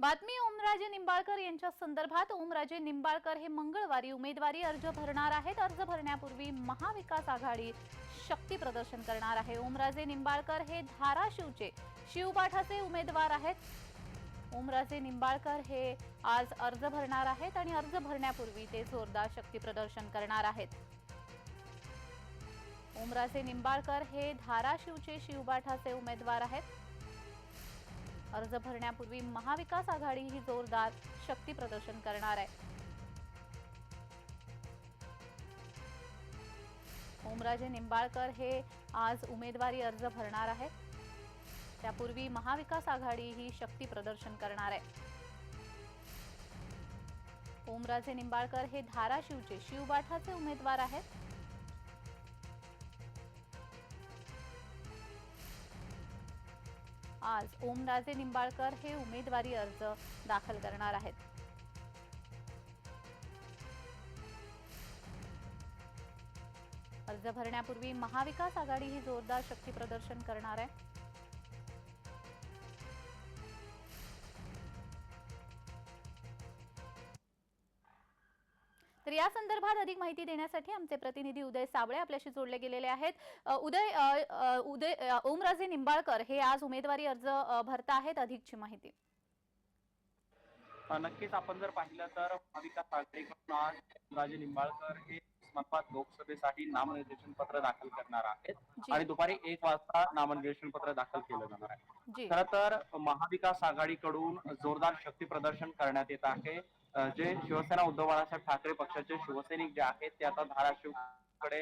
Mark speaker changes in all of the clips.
Speaker 1: बातमी ओमराजे निंबाळकर यांच्या संदर्भात. ओमराजे निंबाळकर हे मंगळवारी उमेदवारी अर्ज भरणार आहेत. अर्ज भरण्यापूर्वी महाविकास आघाडी शक्ती प्रदर्शन करणार आहे. ओमराजे निंबाळकर हे धाराशिवचे शिवपाठाचे उमेदवार आहेत. ओमराजे निंबाळकर हे आज अर्ज भरणार आहेत आणि अर्ज भरण्यापूर्वी ते जोरदार शक्ती प्रदर्शन करणार आहेत. ओमराजे निंबाळकर हे धाराशिवचे शिवबाठाचे उमेदवार आहेत. अर्ज भरण्यापूर्वी महाविकास आघाडी ही जोरदार शक्ती प्रदर्शन करणार आहे. ओमराजे निंबाळकर हे आज उमेदवारी अर्ज भरणार आहेत. त्यापूर्वी महाविकास आघाडी ही शक्ती प्रदर्शन करणार आहे. ओमराजे निंबाळकर हे धाराशिवचे शिवबाठाचे उमेदवार आहेत. आज ओमराजे निंबाळकर हे उमेदवारी अर्ज दाखल करणार आहेत. अर्ज भरण्यापूर्वी महाविकास आघाडी ही जोरदार शक्ती प्रदर्शन करणार आहे. तर या संदर्भात अधिक माहिती देण्यासाठी आमचे प्रतिनिधी उदय साबळे आपल्याशी जोडले गेलेले आहेत. उदय उदय ओमराजे निंबाळकर हे आज उमेदवारी अर्ज भरता आहेत अधिकची माहिती.
Speaker 2: नक्कीच आपण जर पाहिलं तर महाविकास आघाडीकडून आज राजे निंबाळकर हे उस्मानाबाद लोकसभेसाठी नामनिर्देशन पत्र दाखल करणार आहेत. आणि दुपारी एक वाजता नामनिर्देशन पत्र दाखल केलं जाणार आहे. खर तर महाविकास आघाडीकडून जोरदार शक्ती प्रदर्शन करण्यात येत आहे. जे शिवसेना उद्धव बाळासाहेब ठाकरे पक्षाचे शिवसैनिक जे आहेत ते आता धाराशिवकडे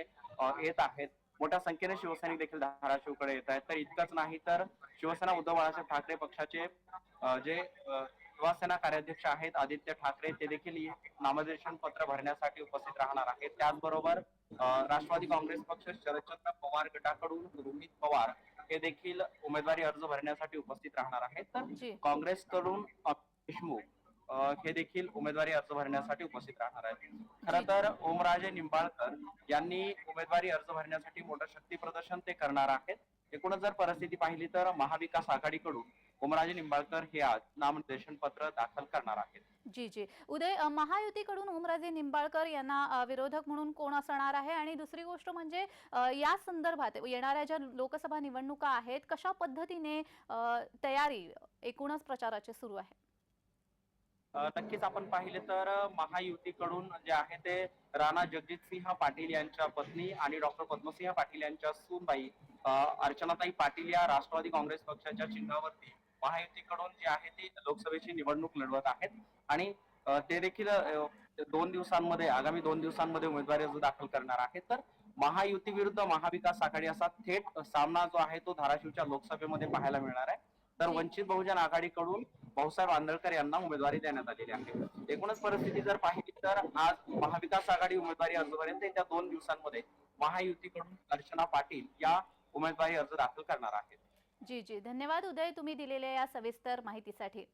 Speaker 2: येत आहेत. मोठ्या संख्येने शिवसैनिक देखील धाराशिवकडे येत आहेत. तर इतकंच नाही तर शिवसेना उद्धव बाळासाहेब ठाकरे पक्षाचे जे युवासेना कार्याध्यक्ष आहेत आदित्य ठाकरे ते देखील नामनिर्देशन पत्र भरण्यासाठी उपस्थित राहणार आहेत. त्याचबरोबर राष्ट्रवादी काँग्रेस पक्ष शरदचंद्र पवार गटाकडून रोहित पवार हे देखील उमेदवारी अर्ज भरण्यासाठी उपस्थित राहणार आहेत. तर काँग्रेसकडून देशमुख हे देखील उमेदवारी अर्ज भरण्यासाठी उपस्थित राहणार आहेत. खर तर ओमराजे निंबाळकर यांनी उमेदवारी अर्ज भरण्यासाठी मोठं शक्ती प्रदर्शन ते करणार आहेत. एकूणच जर परिस्थिती पाहिली तर महाविकास आघाडीकडून ओमराजे निंबाळकर हे आज नामनिर्देशन पत्र दाखल करणार आहेत.
Speaker 1: जी जी. उदय महायुतीकडून ओमराजे निंबाळकर यांना विरोधक म्हणून कोण असणार आहे? आणि दुसरी गोष्ट म्हणजे या संदर्भात येणाऱ्या ज्या लोकसभा निवडणुका आहेत कशा पद्धतीने तयारी एकूणच प्रचाराची सुरू आहे?
Speaker 2: नक्कीच आपण पाहिले तर महायुतीकडून जे आहे ते राणा जगजितसिंह पाटील यांच्या पत्नी आणि डॉक्टर पद्मसिंह पाटील यांच्या सूनबाई अर्चनाताई पाटील या राष्ट्रवादी काँग्रेस पक्षाच्या चिन्हावरती महायुतीकडून जे आहे ती लोकसभेची निवडणूक लढवत आहेत. आणि ते देखील दोन दिवसांमध्ये आगामी दोन दिवसांमध्ये उमेदवारी अर्ज दाखल करणार आहेत. तर महायुती विरुद्ध महाविकास आघाडी असा थेट सामना जो आहे तो धाराशिवच्या लोकसभेमध्ये पाहायला मिळणार आहे. तर वंचित बहुजन आघाडीकडून भाऊसाहेब आंदळकर यांना उमेदवारी देण्यात आलेली आहे. एकूणच परिस्थिती जर पाहिली तर आज महाविकास आघाडी उमेदवारी अर्जपर्यंत येत्या दोन दिवसांमध्ये महायुतीकडून अर्चना पाटील या उमेदवारी अर्ज दाखल करणार आहेत.
Speaker 1: जी जी. धन्यवाद. उदय तुम्ही दिलेल्या या सविस्तर माहितीसाठी.